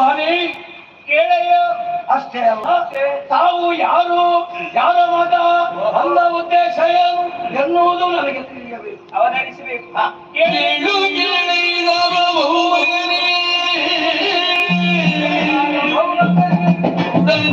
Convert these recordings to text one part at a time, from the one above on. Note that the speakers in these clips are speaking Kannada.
ಸ್ವಾಮಿ ಕೇಳೆಯ ಅಷ್ಟೇ ಅಲ್ಲ. ತಾವು ಯಾರು ಯಾರ ಮಗ ಅಂದ ಉದ್ದೇಶ ಏನು ಎನ್ನುವುದು ನನಗೆ ತಿಳಿಯಬೇಕು. ಅವನಿಸಬೇಕು ಕೇಳು ಕೇಳಿ ಬಲಿ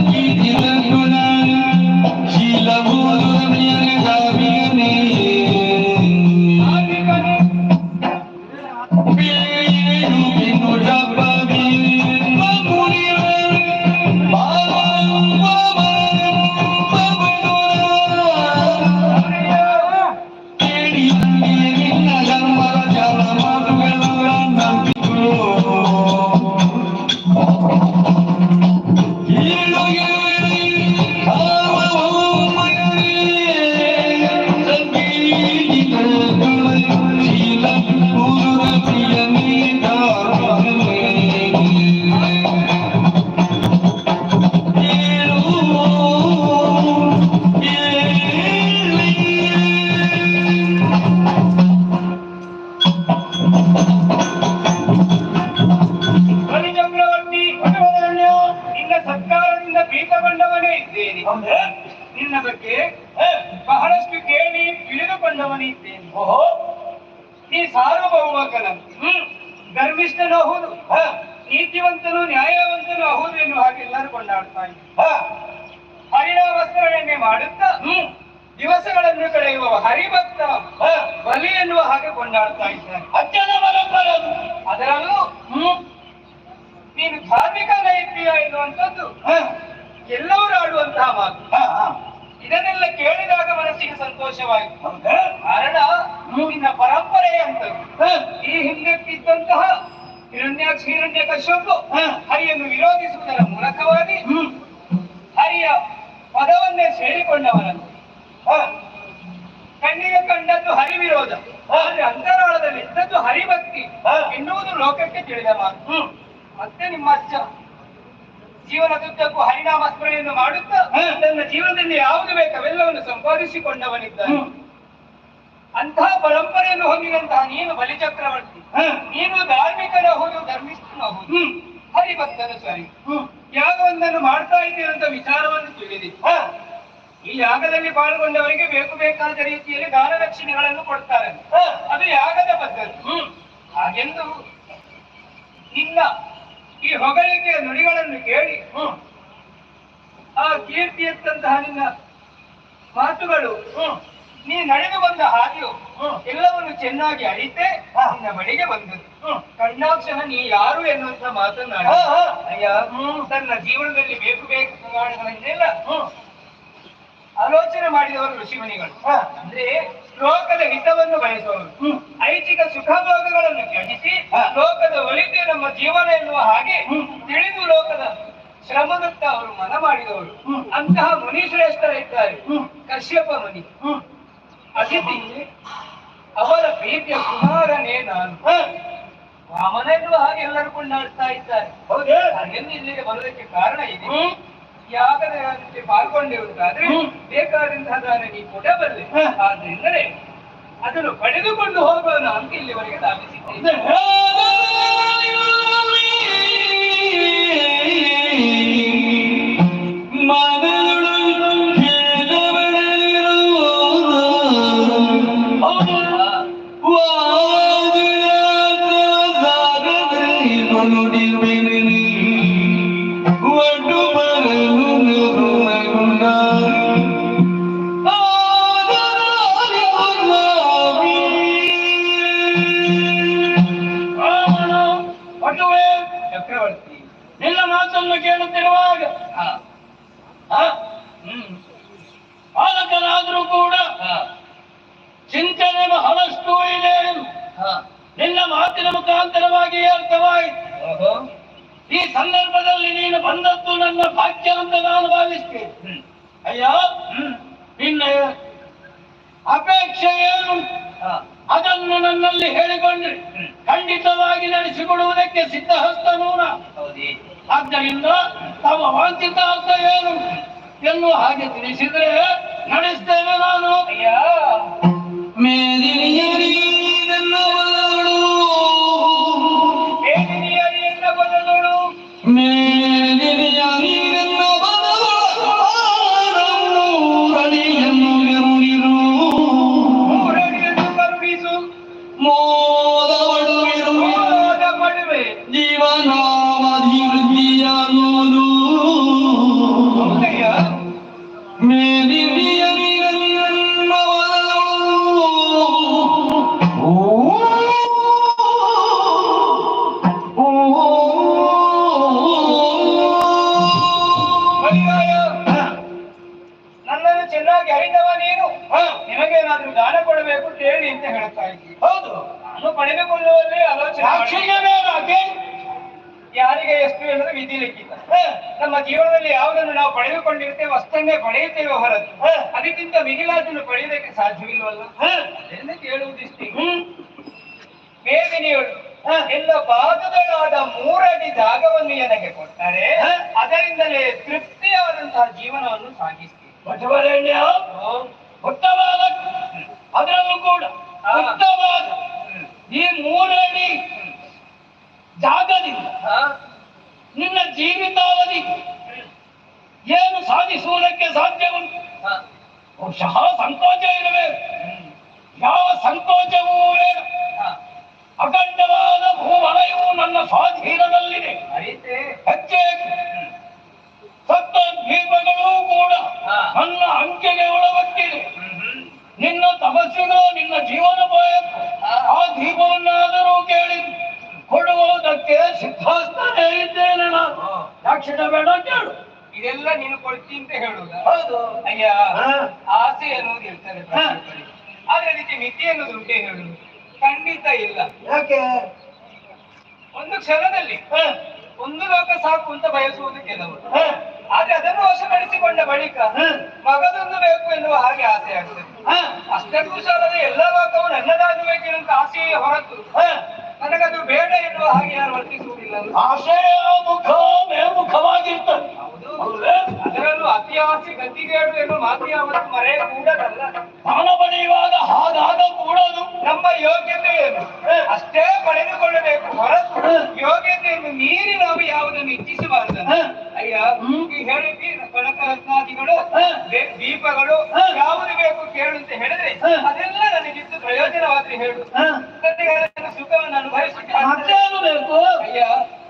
ಸಾರ್ವಭೌಮಕನ ಗರ್ವಿಷ್ಠನೂ ಹೌದು. ಹ, ನೀತಿವಂತನು ನ್ಯಾಯವಂತನು ಹೌದು ಎನ್ನುವ ಹಾಗೆ ಎಲ್ಲರೂ ಕೊಂಡಾಡ್ತಾ ಇದ್ದಾರೆ ಹ, ಹರಿನಾಮಸ್ಮರಣೆ ಮಾಡುತ್ತಾ? ಹ್ಮ್, ದಿವಸಗಳನ್ನು ಕಳೆಯುವ ಹರಿಭಕ್ತ. ಬಲಿ ಎನ್ನುವ ಹಾಗೆ ಕೊಂಡಾಡ್ತಾ ಇದ್ದಾರೆ. ಅದರಲ್ಲೂ ಹ್ಮ್, ನೀನು ಧಾರ್ಮಿಕ ನೈತಿಯ ಎನ್ನುವಂಥದ್ದು ಎಲ್ಲವರು ಎಲ್ಲರೂ ಆಡುವಂತಹ ಮಾತು. ಹ, ಹ. ಇದನ್ನೆಲ್ಲ ಕೇಳಿದಾಗ ಮನಸ್ಸಿಗೆ ಸಂತೋಷವಾಯಿತು? ಕಾರಣ ನಿನ್ನ ಪರಂಪರೆ ಅಂತ. ಈ ಹಿಂದಕ್ಕಿದ್ದಂತಹ ಹಿರಣ್ಯಾಕ್ಷ ಹಿರಣ್ಯ ಕಶ್ಯಪು. ಹರಿಯನ್ನು ವಿರೋಧಿಸುವುದರ ಮೂಲಕವಾಗಿ ಹರಿಯ ಪದವನ್ನೇ ಸೇರಿಕೊಂಡವನನ್ನು ಕಣ್ಣಿಗೆ ಕಂಡದ್ದು ಹರಿ ವಿರೋಧ ಆದ್ರೆ ಅಂತರಾಳದಲ್ಲಿ ಇದ್ದದ್ದು ಹರಿಭಕ್ತಿ. ಎನ್ನುವುದು ಲೋಕಕ್ಕೆ ತಿಳಿದ ಮಾತು. ಹ್ಮ್, ಮತ್ತೆ ನಿಮ್ಮ ಅಜ್ಜ ಜೀವನದುದ್ದಕ್ಕೂ ಹರಿನಾಮ ಸ್ಮರಣೆಯನ್ನು ಮಾಡುತ್ತಾ ತನ್ನ ಜೀವನದಲ್ಲಿ ಯಾವುದು ಬೇಕವೆಲ್ಲವನ್ನು ಸಂಪಾದಿಸಿಕೊಂಡವನಿದ್ದಾನೆ. ಹ್ಮ್, ಅಂತಹ ಪರಂಪರೆಯನ್ನು ಹೊಂದಿದಂತಹ ನೀನು ಬಲಿಚಕ್ರವರ್ತಿ. ನೀನು ಧಾರ್ಮಿಕನ ಹೋದು ಧರ್ಮಿಷ್ಠನ ಹೋದು. ಹ್ಮ್, ಹರಿಭಕ್ತನ ಸ್ವಾಮಿ ಯಾವ ಯಾಗವೊಂದನ್ನು ಮಾಡ್ತಾ ಇದ್ದೀರಂತ ವಿಚಾರವನ್ನು ತಿಳಿದಿ ಈ ಯಾಗದಲ್ಲಿ ಪಾಲ್ಗೊಂಡವರಿಗೆ ಬೇಕು ಬೇಕಾದ ರೀತಿಯಲ್ಲಿ ದಾನ ದಕ್ಷಿಣೆಗಳನ್ನು ಕೊಡ್ತಾರೆ ಅದು ಯಾಗದ ಪದ್ಧತಿ. ಹ್ಮ್, ಹಾಗೆಂದು ನಿನ್ನ ಈ ಹೊಗಳಿಕೆಯ ನುಡಿಗಳನ್ನು ಕೇಳಿ ಆ ಕೀರ್ತಿ ಎತ್ತಂತಹ ನಿನ್ನ ಮಾತುಗಳು ನೀ ನಡೆದು ಬಂದ ಹಾದಿಯು. ಎಲ್ಲವನ್ನು ಚೆನ್ನಾಗಿ ಅರಿತೆ. ನಿನ್ನ ಬಳಿಗೆ ಬಂದದ್ದು ಕಣ್ಣಾಕ್ಷರ ಕಣ್ಣಾಕ್ಷಣ ನೀ ಯಾರು ಎನ್ನುವಂತ ಮಾತನ್ನಾಡ. ಅಯ್ಯ ತನ್ನ ಜೀವನದಲ್ಲಿ ಬೇಕು ಬೇಕು ಪ್ರಮಾಣಗಳನ್ನೆಲ್ಲ ಆಲೋಚನೆ ಮಾಡಿದವರು ಋಷಿಮುನಿಗಳು. ಹ, ಅಂದ್ರೆ ಲೋಕದ ಹಿತವನ್ನು ಬಯಸುವವರು ಐಚಿಕ ಐಚ್ಛಿಕ ಸುಖ ಭೋಗಗಳನ್ನು ತ್ಯಜಿಸಿ ಲೋಕದ ಒಳಿತೆ ನಮ್ಮ ಜೀವನ ಎನ್ನುವ ಹಾಗೆ. ತಿಳಿದು ಲೋಕದ ಶ್ರಮದತ್ತ ಅವರು ಮನ ಮಾಡಿದವರು. ಅಂತಹ ಮುನಿ ಶ್ರೇಷ್ಠರಿದ್ದಾರೆ ಕಶ್ಯಪ ಮುನಿ. ಅತಿಥಿ ಅವರ ಪ್ರೀತಿಯ ಕುಮಾರನೇ ನಾನು. ವಾಮನ ಎನ್ನುವ ಹಾಗೆ ಎಲ್ಲರೂ ಕೊಂಡಾಡ್ತಾ ಇದ್ದಾರೆ. ಹೌದು. ಹಾಗೆಂದು ಇಲ್ಲಿಗೆ ಬರೋದಕ್ಕೆ ಕಾರಣ ಇದೆ. ಹ್ಮ್, ಯಾಗದ ಯಾಗಕ್ಕೆ ಪಾಲ್ಗೊಂಡಿರುವುದಾದ್ರೆ ಹ್ಮ್. ಬೇಕಾದಂತಹ ದಾನ ನೀ ಕೊಡಬಲ್ಲೆ. ಆದ್ರಿಂದಲೇ ಅದನ್ನು ಪಡೆದುಕೊಂಡು ಹೋಗೋಣ ಅಂತ ಇಲ್ಲಿವರೆಗೆ ಧಾವಿಸಿದ್ದೇನೆ ಹ್ಮ್, ಕೂಡ ಚಿಂತನೆ ಬಹಳಷ್ಟು ಇದೆ ನಿನ್ನ ಮಾತಿನ ಮುಖಾಂತರವಾಗಿ ಅರ್ಥವಾಯಿತು. ಈ ಸಂದರ್ಭದಲ್ಲಿ ನೀನು ಬಂದದ್ದು ನನ್ನ ಭಾಗ್ಯ ಅಂತ ನಾನು ಭಾವಿಸ್ತೇನೆ. ಅಯ್ಯ ನಿನ್ನ ಅಪೇಕ್ಷೆ ಏನು? ಅದನ್ನು ನನ್ನಲ್ಲಿ ಹೇಳಿಕೊಂಡ್ರೆ. ಖಂಡಿತವಾಗಿ ನಡೆಸಿಕೊಡುವುದಕ್ಕೆ ಸಿದ್ಧಹಸ್ತ ನಾ. ಹೌದೇ. ಆದ್ದರಿಂದ ತಮ್ಮ ವಾಂಚಿತ ಅರ್ಥ ಏನು ಎನ್ನುವ ಹಾಗೆ ತಿಳಿಸಿದ್ರೆ ನಡೆಸ್ತೇನೆ ನಾನು. ಅಯ್ಯ. ಮೇದಿನಿಯರಿಯಿಂದ ಯಾರಿಗೆ ಎಷ್ಟು ಅಂದ್ರೆ ವಿಧಿ ಲಿಖಿತ. ನಮ್ಮ ಜೀವನದಲ್ಲಿ ಯಾವುದನ್ನು ನಾವು ಪಡೆದುಕೊಂಡಿರ್ತೇವೆ ಅಷ್ಟನ್ನೇ ಪಡೆಯುತ್ತೇವೆ ಹೊರತು. ಹ. ಅದಕ್ಕಿಂತ ಮಿಗಿಲಾದನ್ನು ಪಡೆಯುವುದಕ್ಕೆ ಸಾಧ್ಯವಿಲ್ಲವಲ್ಲ ಅದನ್ನು ಕೇಳುವುದಿಷ್ಟೇ ಮೇದಿನಿಯಳು ಎಲ್ಲ ಭಾಗಗಳಾದ ಮೂರಡಿ ಜಾಗವನ್ನು ಏನಕ್ಕೆ ಕೊಟ್ಟರೆ ಹ. ಅದರಿಂದಲೇ ತೃಪ್ತಿಯಾದಂತಹ ಜೀವನವನ್ನು ಸಾಗಿಸ್ತೀವಿ. ಉತ್ತಮವಾದ ಅದರಲ್ಲೂ ಕೂಡ. ಉತ್ತಮವಾದ ಈ ಮೂರಡಿ ಜಾಗದಿಂದ ನಿನ್ನ ಜೀವಿತಾವಧಿ ಏನು ಸಾಧಿಸುವುದಕ್ಕೆ ಸಾಧ್ಯ ಉಂಟು? ಬಹುಶಃ ಸಂಕೋಚ ಇರಬೇಕು. ಯಾವ ಸಂಕೋಚವೂ ಬೇಡ. ಅಖಂಡವಾದ ಭೂವಲಯವು ನನ್ನ ಸ್ವಾಧೀನದಲ್ಲಿದೆ. ಹೆಚ್ಚೆ ಸಪ್ತ ದ್ವೀಪಗಳೂ ಕೂಡ. ನನ್ನ ಅಂಕೆಗೆ ಒಳಪಟ್ಟಿದೆ ನಿನ್ನ ತಪಸ್ಸುನು ನಿನ್ನ ಜೀವನ ಆ ದೀಪವನ್ನಾದರೂ ಕೇಳಿ ಕೊಡುವುದಕ್ಕೆ ಸಿದ್ಧಾಸ್ತಾನೆ ಇದ್ದೇನೆ ನಾನು ದಾಕ್ಷಿಣ ಬೇಡ ಕೇಳು ಇದೆಲ್ಲ ನೀನು ಕೊಡ್ತಿ ಅಂತ ಹೇಳುದ? ಹೌದು. ಅಯ್ಯ ಆಸೆ ಅನ್ನೋದು ಇರ್ತದೆ. ಆದ್ರೆ ಅದಕ್ಕೆ ಮಿತಿ ಅನ್ನೋದು ಉಂಟೆ ಹೇಳುದು. ಖಂಡಿತ ಇಲ್ಲ. ಯಾಕೆ? ಒಂದು ಕ್ಷಣದಲ್ಲಿ ಒಂದು ಲೋಕ ಸಾಕು ಅಂತ ಬಯಸುವುದು ಕೆಲವರು. ಆದ್ರೆ ಅದನ್ನು ವಶಪಡಿಸಿಕೊಂಡ ಬಳಿಕ ಮಗದೊಂದು ಬೇಕು ಎನ್ನುವ ಹಾಗೆ ಆಸೆ ಆಗ್ತದೆ. ಹ, ಅಷ್ಟಕ್ಕೂ ಸಾಲದ ಎಲ್ಲ ಭಾಗವನ್ನು ನನ್ನದಾಗಬೇಕೆನ್ನುವಂತ ಆಸೆಯೇ ಹೊರತು. ಹ. ನನಗದು ಬೇಡ ಎನ್ನುವ ಹಾಗೆ ಯಾರು ವರ್ತಿಸುವುದಿಲ್ಲ. ಆಶಯ ಮುಖ ಮೇಲ್ಮುಖವಾಗಿರ್ತದೆ ಹೌದು ಹೌದೇ? ಅದರಲ್ಲೂ ಅತಿಯಾಸೆ ಗತಿಗೇಡು ಎಂದು ಮಾತಿಯಾವತ್ತು ಮರೆ ಕೂಡದಲ್ಲ ದಾನ ಪಡೆಯುವಾಗ ಹಾಗಾದ ಕೂಡದು ನಮ್ಮ ಯೋಗ್ಯತೆ ಏನು ಅಷ್ಟೇ ಪಡೆದುಕೊಳ್ಳಬೇಕು ಹೊರತು ಯೋಗ್ಯತೆಯನ್ನು ಮೀರಿ ನಾವು ಯಾವುದನ್ನು ಇಚ್ಛಿಸಬಾರದು. ಅಯ್ಯ ಹ್ಮ್. ಈ ಹೇಳಿದ್ವಿ ಕನಕ ರತ್ನಾದಿಗಳು ಹ. ಬೇ- ದೀಪಗಳು. ಯಾವುದು ಬೇಕು ಕೇಳು ಅಂತ ಹೇಳಿದ್ರೆ. ಅದೆಲ್ಲ ನನಗಿತ್ತು ಪ್ರಯೋಜನವಾದ್ರೆ ಹೇಳು ಸುಖವನ್ನು ಅನುಭವಿಸುತ್ತಾ ಮತ್ತೇನು ಬೇಕು ಅಯ್ಯ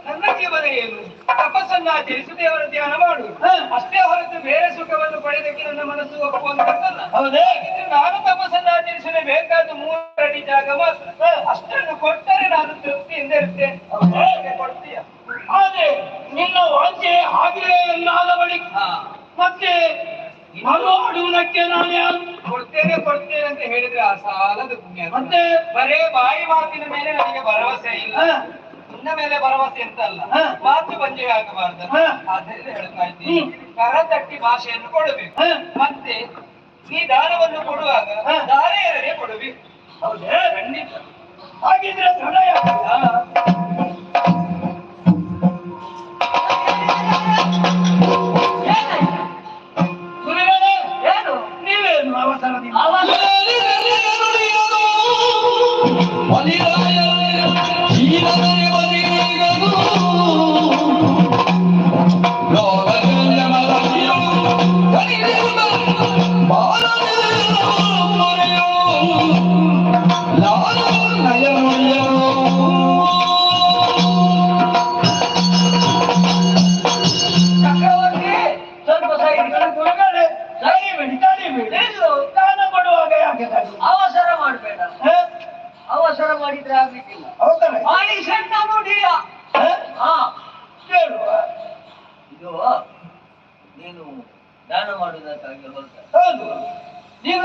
ನನ್ನ ಜೀವನ ಏನು ತಪಸ್ಸನ್ನ ಆಚರಿಸು ದೇವರ ಧ್ಯಾನ ಮಾಡು ಹ. ಅಷ್ಟೇ ಹೊರತು ಬೇರೆ ಸುಖವನ್ನು ಪಡೆದಕ್ಕೆ ನನ್ನ ಮನಸ್ಸು ಒಪ್ಪುವಂತದ್ದಲ್ಲ ಹೌದೇ? ಹಾಗಿದ್ರೆ ನಾನು ತಪಸ್ಸನ್ನು ಆಚರಿಸಲೇ ಬೇಕಾದ ಮೂರಡಿ ಜಾಗ ಮಾತ್ರ. ಅಷ್ಟನ್ನು ಕೊಟ್ಟರೆ ನಾನು ತೃಪ್ತಿಯಿಂದ ಇರ್ತೇನೆ ಹಾಗೆ ಕೊಡ್ತೀಯ. ಆದ್ರೆ ನಿನ್ನ ವಾಂಚೆ ಹಾಗೆಯೇ ಎನ್ನಾದ ಬಳಿಕ ಮತ್ತೆ ನಾನು ಆಡುವುದಕ್ಕೆ ನಾನು ಯಾರು? ಕೊಡ್ತೇನೆ ಕೊಡ್ತೇನೆ ಅಂತ ಹೇಳಿದ್ರೆ ಆ ಸಾಲದ ಪುಣ್ಯ ಮತ್ತೆ? ಬರೇ ಬಾಯಿ ಮಾತಿನ ಮೇಲೆ ನನಗೆ ಭರವಸೆ ಇಲ್ಲ. ನಿನ್ನ ಮೇಲೆ ಭರವಸೆ ಅಂತ ಅಲ್ಲ ಹ. ಮಾತು ಬಂಜೆ ಆಗಬಾರ್ದು. ಅದೆಲ್ಲ ಹೇಳ್ತಾ ಇದ್ದೀನಿ. ಕರತಟ್ಟಿ ಭಾಷೆಯನ್ನು ಕೊಡಬೇಕು. ಮತ್ತೆ ಈ ದಾನವನ್ನು ಕೊಡುವಾಗ. ದಾರೆಯರೇ ಕೊಡಬೇಕು ಹೌದಾ? ಖಂಡಿತ. ಹಾಗಿದ್ರೆ ಪ್ರಣಯ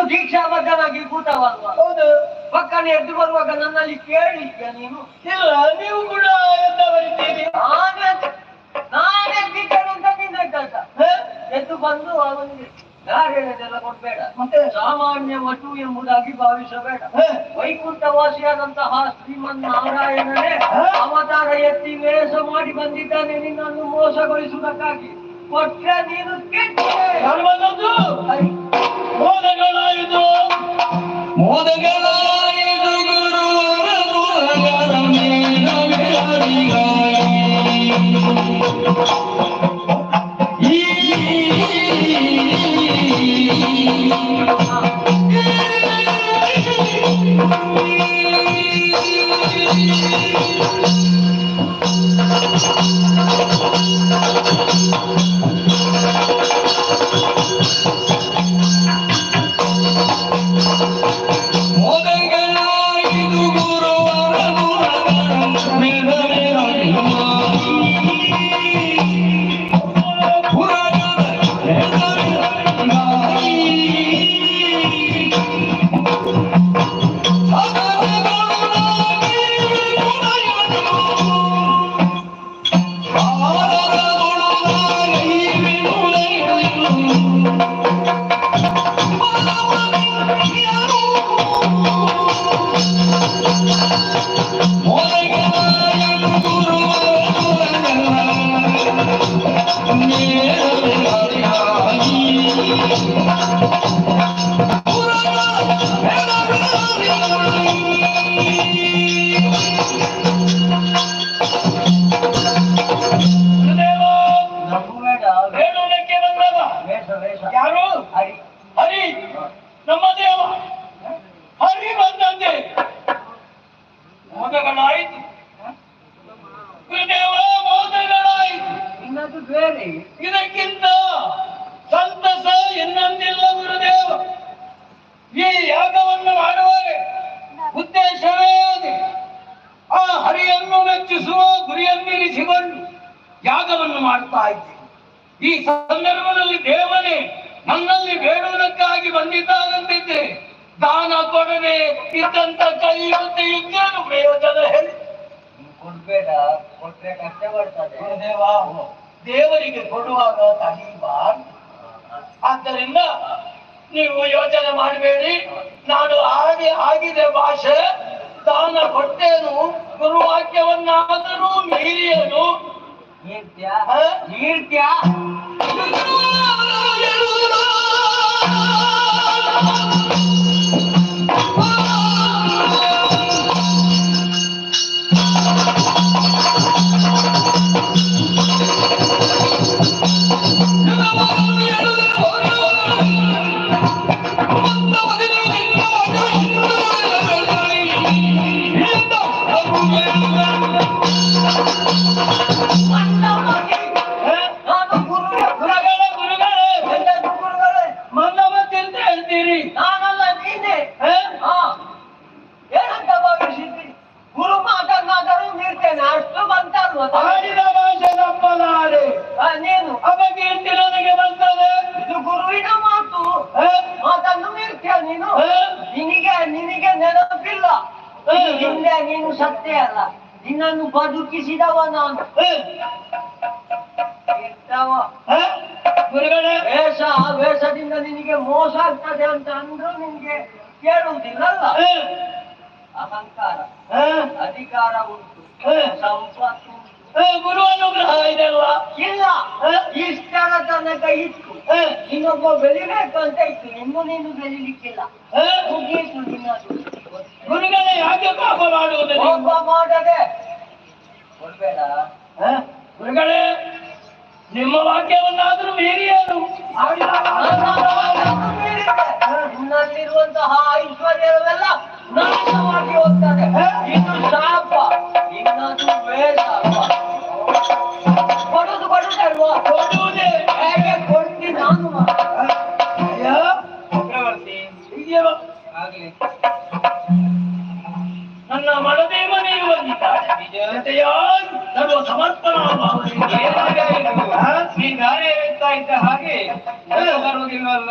ನೀನು ದೀಕ್ಷಾಬದ್ಧನಾಗಿ ಕೂತವಲ್ವಾ ಹೌದು. ಪಕ್ಕನೆ ಎದ್ದು ಬರುವಾಗ ನನ್ನಲ್ಲಿ ಕೇಳಿದ್ಯ ನೀನು. ಇಲ್ಲ ನೀವು ಕೂಡ ಎಂದವರಿದ್ದೀರಿ. ನಾನೇ ನಾನೇ ದೀಕ್ಷೆ ಅಂತ ಹ? ಎದ್ದು ಬಂದು ಅವನಿಗೆ ಧಾರಣೆದೆಲ್ಲ ಕೊಡ್ಬೇಡ. ಮತ್ತೆ? ಸಾಮಾನ್ಯ ವಟು ಎಂಬುದಾಗಿ ಭಾವಿಸಬೇಡ. ವೈಕುಂಠ ವೈಕುಂಠವಾಸಿಯಾದಂತಹ ಶ್ರೀಮನ್ ನಾರಾಯಣನೇ ಅವತಾರ ಎತ್ತಿ ವೇಷ ಮಾಡಿ ಬಂದಿದ್ದಾನೆ ನಿನ್ನನ್ನು ಮೋಸಗೊಳಿಸುವುದಕ್ಕಾಗಿ. ಕೊಟ್ರೆ ನೀನು ಐ, ಮೋದಗಳಾಯಿತು. ಮೋದಗಳಾಯಿತು ಗುರು. ಮೊದಲಾಯಿತು ಇನ್ನದು ಬೇರೆ. ಇದಕ್ಕಿಂತ ಸಂತಸ ಇನ್ನೊಂದಿಲ್ಲ ಗುರುದೇವ. ಈ ಯಾಗವನ್ನು ಮಾಡುವರೆ ಉದ್ದೇಶವೇ ಅದೇ. ಆ ಹರಿಯನ್ನು ಮೆಚ್ಚಿಸುವ ಗುರಿಯನ್ನಿರಿಸಿಕೊಂಡು ಯಾಗವನ್ನು ಮಾಡ್ತಾ ಇದ್ದೇನೆ ಈ ಸಂದರ್ಭದಲ್ಲಿ ದೇವನೇ ನನ್ನಲ್ಲಿ ಬೇಡುವುದಕ್ಕಾಗಿ ಬಂದಿದ್ದಾನಂತಿದ್ದೆ ದಾನ ಕೊಡದೆ ಇದ್ದಂತ ಕೈಯಂತೆ ಇದ್ದೇನು ಪ್ರಯೋಜನ ಹೇಳಿ. ಕೊಡ್ಬೇಡ ಕೊಟ್ರೆ ಕಷ್ಟ ಬರ್ತದೆ ಗುರುದೇವ ದೇವರಿಗೆ ಕೊಡುವಾಗ ತಡೀಬಾರ್ದು. ಆದ್ದರಿಂದ ನೀವು ಯೋಚನೆ ಮಾಡಬೇಡಿ. ನಾನು ಆಗಿ ಆಗಿದೆ ಭಾಷೆ. ದಾನ ಕೊಟ್ಟೇನು ಗುರುವಾಕ್ಯವನ್ನಾದರೂ ಮೀರಿಯನು. ಆಡಿದ ಭಾಷೆ ತಪ್ಪಲಾರೆ ಆ, ನೀನು. ನನಗೆ ಬರ್ತದೆ ಇದು ಗುರುವಿನ ಮಾತು? ಮಾತನ್ನು ಮೀರ್ತೀಯ ನೀನು? ನಿನಗೆ ನಿನಗೆ ನೆನಪಿಲ್ಲ. ಹಿಂದೆ ನೀನು ಸತ್ಯ ಅಲ್ಲ. ನಿನ್ನನ್ನು ಬದುಕಿಸಿದವ ನಾನು? ಗುರುಗಳೇ. ವೇಷ ಆ ವೇಷದಿಂದ ನಿನಗೆ ಮೋಸ ಆಗ್ತದೆ ಅಂತ ಅಂದ್ರು ನಿನ್ಗೆ ಕೇಳುವುದಿಲ್ಲ ಅಲ್ಲ ಅಹಂಕಾರ? ಅಧಿಕಾರ ಉಂಟು. ಸಂಪತ್ತು ಗುರು ಅನುಗ್ರಹ ಇದೆಲ್ಲ ಇಲ್ಲ ಇಷ್ಟರ ತನಕ ಇತ್ತು? ಇನ್ನೊಬ್ಬ ಬೆಳಿಬೇಕು ಅಂತ ಇತ್ತು ನಿಮ್ಮ ನೀನು ಬೆಳಿಲಿಕ್ಕಿಲ್ಲ ಆ? ಮುಗೀತು ನಿನ್ನದು ಗುರುಗಳೇ ಯಾಕೆ ಪಾಪ ಮಾಡುವುದು ಪಾಪ ಮಾಡದೆ ಕೊಡ್ಬೇಡ? ಗುರುಗಳೇ ನಿಮ್ಮ ವಾಕ್ಯವನ್ನಾದ್ರೂ ಮೀರಿಯೇನು ಆಡಿದ ನಿನ್ನಲ್ಲಿರುವಂತಹ ಐಶ್ವರ್ಯವೆಲ್ಲ ನಾಶವಾಗಿ ಹೋಗ್ತದೆ. ಇನ್ನು ಶಾಪ ಇನ್ನದು ವೇಷ ಕೊಡುದು ಕೊಡುದಲ್ವಾ ಕೊಡುವುದೇ ಹೇಗೆ ಕೊಡ್ತಿ ನಾನು? ಚಕ್ರವರ್ತಿ. ಆಗ್ಲಿ. ನನ್ನ ಮನದೇವನೆಯು ಬಂದಿದ್ದಾಳೆ ಸರ್ವ ಸಮರ್ಪಣಾ ಭಾವನೆಯಿಂದ ಆ? ನೀ ದಾರಿ ಎತ್ತಾ ಇದ್ದ ಹಾಗೆ. ಬರುವುದಿಲ್ವಲ್ಲ?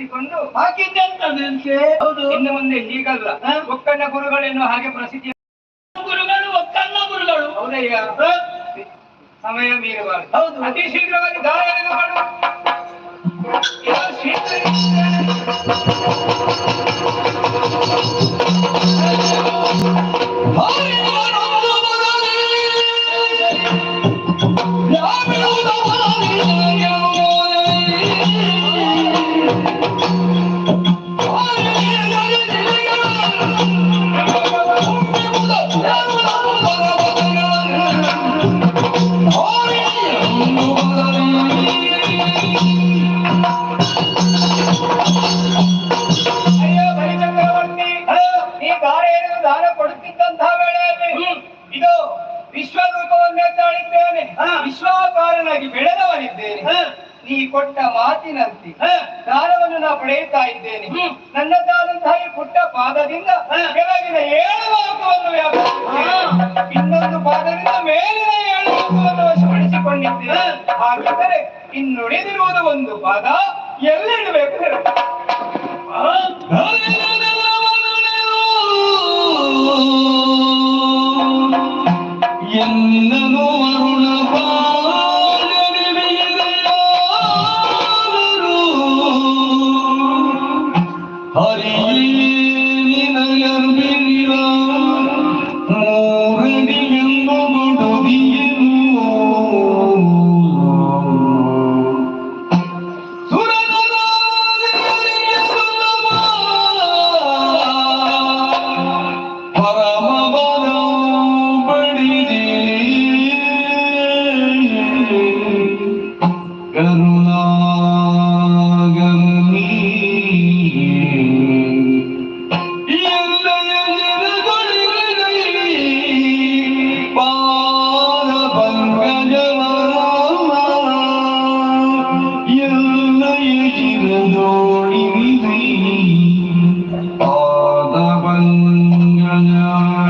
ಉದ್ದೇಶವಿರಿಸಿಕೊಂಡು ಹಾಕಿದ್ದಂತೆ ಹೌದು. ಇನ್ನು ಮುಂದೆ ಹೀಗಲ್ಲ ಒಕ್ಕಣ್ಣ ಗುರುಗಳೇನು ಹಾಗೆ ಪ್ರಸಿದ್ಧಿ ಗುರುಗಳು ಒಕ್ಕಣ್ಣ ಗುರುಗಳು. ಹೌದಯ್ಯ? ಸಮಯ ಮೀರಬಾರದು ಹೌದು. ಅತಿ ಶೀಘ್ರವಾಗಿ ದಾರಿಯನ್ನು ಮಾಡು ಶೀಘ್ರ ಹ. ವಿಶ್ವಾಕಾರನಾಗಿ ಬೆಳೆದವನಿದ್ದೇನೆ. ನೀ ಕೊಟ್ಟ ಮಾತಿನಂತೆ. ಹ. ದಾನವನ್ನು ನಾ ಪಡೆಯುತ್ತಾ ಇದ್ದೇನೆ. ನನ್ನದಾದಂತಹ ಈ ಪುಟ್ಟ ಪಾದದಿಂದ. ಕೆಳಗಿನ ಏಳು ಲೋಕವನ್ನು ವ್ಯಾಪಿಸುತ್ತೇನೆ ಇನ್ನೊಂದು ಪಾದದಿಂದ ಮೇಲಿನ ಏಳು ಲೋಕವನ್ನು ವಶಪಡಿಸಿಕೊಂಡಿದ್ದೇನೆ. ಹಾಗಿದ್ದರೆ ಇನ್ನುಳಿದಿರುವುದು ಒಂದು ಪಾದ ಎಲ್ಲಿಡಬೇಕು? ಹೇಳು ഹരി നഗർ നൂറിന് ಹರಿಯೇ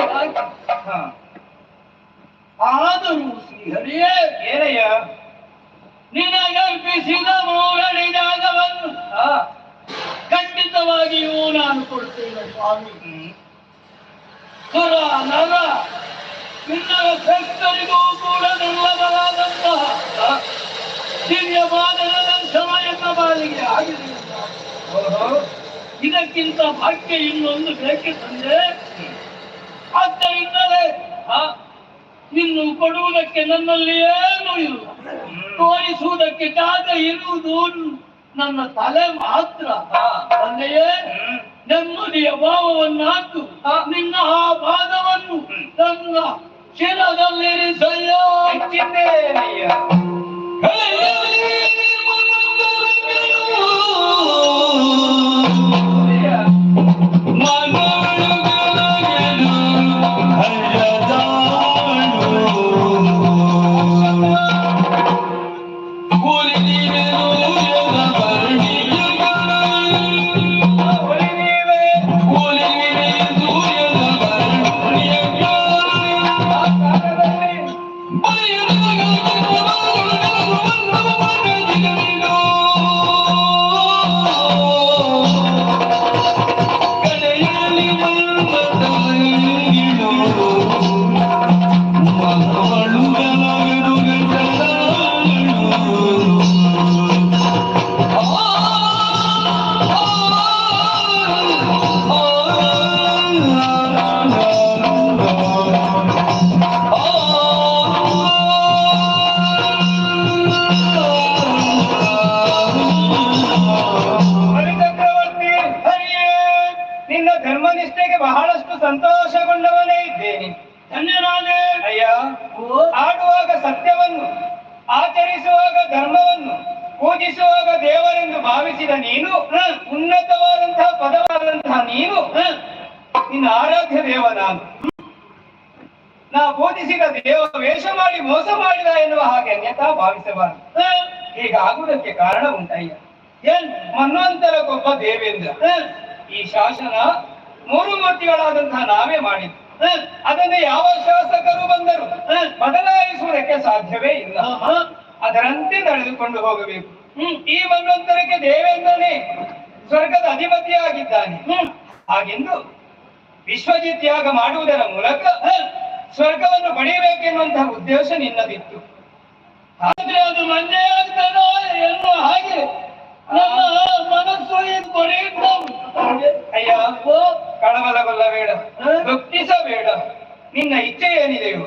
ನನ್ನನ್ನು ಕಟ್ಟಿ ಹಾಕಿ ಹಾ. ಆದರೂ ಶ್ರೀಹರಿಯೇ ಏನಯ್ಯ ನಿನಗರ್ಪಿಸಿದ ಮೂರಡಿ ಜಾಗವನ್ನು ಖಂಡಿತವಾಗಿಯೂ ನಾನು ಕೊಡ್ತೇನೆ ಸ್ವಾಮಿ. ಸುರ ನರ ಇನ್ನರ ಭಕ್ತರಿಗೂ ಕೂಡ ದುರ್ಲಭವಾದಂತಹ. ದಿವ್ಯ ಮಾದನ ದರ್ಶನ ಎನ್ನ ಆಗಿದೆ. ಇದಕ್ಕಿಂತ ಭಾಗ್ಯ ಇನ್ನೊಂದು ಬೇಕೆ ತಂದೆ ಆದ್ದರಿಂದಲೇ ಇನ್ನು ಕೊಡುವುದಕ್ಕೆ ನನ್ನಲ್ಲಿ ಏನು ಇಲ್ಲ. ತೋರಿಸುವುದಕ್ಕೆ ಜಾಗ ಇರುವುದು ನನ್ನ ತಲೆ ಮಾತ್ರ. ತಂದೆಯೇ ನೆಮ್ಮದಿಯ ಭಾವವನ್ನು ಹಾಕು ನಿನ್ನ ಆ ಭಾಗವನ್ನು ನನ್ನ ಶಿರದಲ್ಲಿರಿಸಯ್ಯೋ. ಉನ್ನತವಾದಂತಹ ಪದವಾದಂತಹ ನೀನು ನಿನ್ನ ಆರಾಧ್ಯ ದೇವ ನಾನು. ನಾ ಬೋಧಿಸಿದ ದೇವ ವೇಷ ಮಾಡಿ ಮೋಸ ಮಾಡಿದ ಎನ್ನುವ ಹಾಗೆ ಅನ್ಯತಾ ಭಾವಿಸಬಾರದು. ಹೀಗಾಗುವುದಕ್ಕೆ ಕಾರಣ ಉಂಟಯ್ಯ. ಏನ್? ಮನ್ವಂತರಕ್ಕೊಬ್ಬ ದೇವೇಂದ್ರ. ಈ ಶಾಸನ ಮೂರು ಮೂರ್ತಿಗಳಾದಂತಹ ನಾವೇ ಮಾಡಿದ್ದು. ಅದನ್ನು ಯಾವ ಶಾಸಕರು ಬಂದರು? ಬದಲಾಯಿಸುವುದಕ್ಕೆ ಸಾಧ್ಯವೇ ಇಲ್ಲ. ಅದರಂತೆ ನಡೆದುಕೊಂಡು ಹೋಗಬೇಕು. ಈ ಮನ್ವಂತರಕ್ಕೆ ದೇವೇಂದ್ರನೇ ಸ್ವರ್ಗದ ಅಧಿಪತಿಯಾಗಿದ್ದಾನೆ. ಹಾಗೆಂದು ವಿಶ್ವಜಿತ್ ಯಾಗ ಮಾಡುವುದರ ಮೂಲಕ ಸ್ವರ್ಗವನ್ನು ಪಡೆಯಬೇಕೆನ್ನುವಂತಹ ಉದ್ದೇಶ ನಿನ್ನದಿತ್ತು. ಆದ್ರೆ ಅದು ಮಂಜೆ ಆಗ್ತದೋ ಎನ್ನುವ ಹಾಗೆ ನಮ್ಮ ಮನಸ್ಸು. ಅಯ್ಯ ಕಳವಳಗೊಳ್ಳಬೇಡ ಭಕ್ತಿಸಬೇಡ ನಿನ್ನ ಇಚ್ಛೆ ಏನಿದೆಯೋ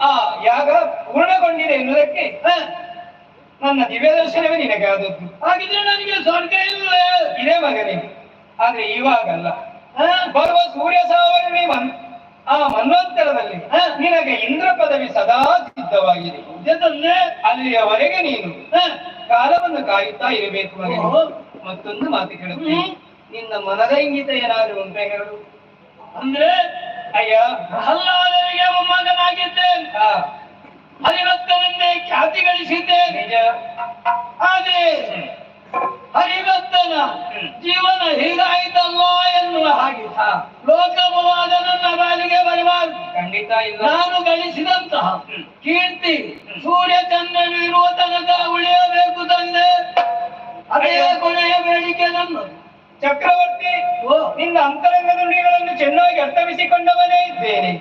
ಆ ಯಾಗ ಪೂರ್ಣಗೊಂಡಿದೆ ಎನ್ನುವುದಕ್ಕೆ ನನ್ನ ದಿವ್ಯ ದರ್ಶನವೇ ನಿನಗಾದದ್ದು ಹಾಗಿದ್ರೆ ನನಗೆ ಸ್ವರ್ಗ ಇಲ್ಲ ಇದೇ ಮಗನೇ. ಆದ್ರೆ ಇವಾಗಲ್ಲ. ಬರುವ ಸೂರ್ಯ ಸಾವರಣಿ ಮನ್ ಆ ಮನ್ವಂತರದಲ್ಲಿ ನಿನಗೆ ಇಂದ್ರ ಪದವಿ ಸದಾ ಸಿದ್ಧವಾಗಿದೆ. ಅಲ್ಲಿಯವರೆಗೆ ನೀನು ಕಾಲವನ್ನು ಕಾಯುತ್ತಾ ಇರಬೇಕು ಮತ್ತೊಂದು ಮಾತು ಕೇಳುತ್ತೀನಿ ನಿನ್ನ ಮನದ ಇಂಗಿತ ಏನಾದ್ರು ಉಂಟೆ ಹೇಳು. ಅಂದ್ರೆ? ಅಯ್ಯ. ಪ್ರಹ್ಲಾದನಿಗೆ ಮೊಮ್ಮಗನಾಗಿದ್ದೇನೆ ಆ, ಹರಿಭಕ್ತನನ್ನೇ ಖ್ಯಾತಿ ಗಳಿಸಿದ್ದೇನೆ. ಆದ್ರೆ ಹರಿಭಕ್ತನ ಜೀವನ ಹೀಗಾಯಿತಲ್ವಾ ಎನ್ನುವ ಹಾಗೆ. ಲೋಕಮವಾದ ನನ್ನ ಬಾಲಿಗೆ ಬರಬಾರದು. ಖಂಡಿತ ಇಲ್ಲ. ನಾನು ಗಳಿಸಿದಂತಹ ಕೀರ್ತಿ ಸೂರ್ಯ ಚಂದ್ರನು ಇರುವ ತನಕ ಉಳಿಯಬೇಕು ತಂದೆ. ಅದೇ ಕೊನೆಯ ಬೇಡಿಕೆ ನನ್ನ ಚಕ್ರವರ್ತಿ ಓ. ನಿನ್ನ ಅಂತರಂಗ ನುಡಿಗಳನ್ನು ಚೆನ್ನಾಗಿ ಅರ್ಥವಿಸಿಕೊಂಡವನೇ ಇದ್ದೇನೆ.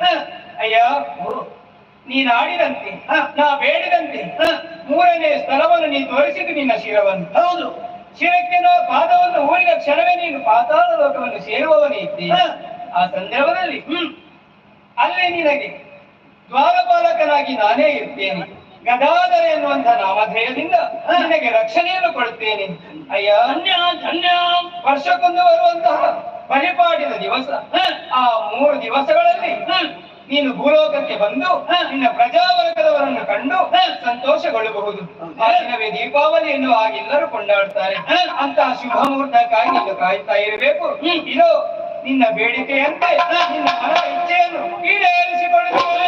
ಅಯ್ಯ. ನೀನ್ ಆಡಿದಂತೆ ನಾ ಬೇಡಿದಂತೆ ಮೂರನೇ ಸ್ಥಳವನ್ನು ನೀನು ತೋರಿಸಿದ್ದು ನಿನ್ನ ಶಿರವನ್ನು. ಹೌದು. ಶಿರಕ್ಕೆ ನಾವು ಪಾದವನ್ನು ಊರಿದ ಕ್ಷಣವೇ ನೀನು ಪಾತಾಳ ಲೋಕವನ್ನು ಸೇರುವವನೇ ಇದ್ದೆ. ಆ ಸಂದರ್ಭದಲ್ಲಿ ಅಲ್ಲಿ ನಿನಗೆ ದ್ವಾರಪಾಲಕನಾಗಿ ನಾನೇ ಇರ್ತೇನೆ. ಗದಾಧರ ಎನ್ನುವಂತಹ ನಾಮಧೇಯದಿಂದ ನಿನಗೆ ರಕ್ಷಣೆಯನ್ನು ಕೊಡುತ್ತೇನೆ. ಅಯ್ಯ ಧನ್ಯ ಧನ್ಯ. ವರ್ಷಕ್ಕೊಂದು ಬರುವಂತಹ ಪರಿಪಾಟಿನ ದಿವಸ ಆ ಮೂರು ದಿವಸಗಳಲ್ಲಿ ನೀನು ಭೂಲೋಕಕ್ಕೆ ಬಂದು ನಿನ್ನ ಪ್ರಜಾವರ್ಗದವರನ್ನು ಕಂಡು ಸಂತೋಷಗೊಳ್ಳಬಹುದು. ಆ ದಿನವೇ ದೀಪಾವಳಿಯನ್ನು ಆಗೆಲ್ಲರೂ ಕೊಂಡಾಡ್ತಾರೆ. ಅಂತಹ ಶುಭ ಮುಹೂರ್ತಕ್ಕಾಗಿ ನೀನು ಕಾಯ್ತಾ ಇರಬೇಕು. ಇದು ನಿನ್ನ ಬೇಡಿಕೆಯಂತೆ ನಿನ್ನ ಮನ ಇಚ್ಛೆಯನ್ನು ಈಡೇರಿಸಿಕೊಳ್ಳುತ್ತದೆ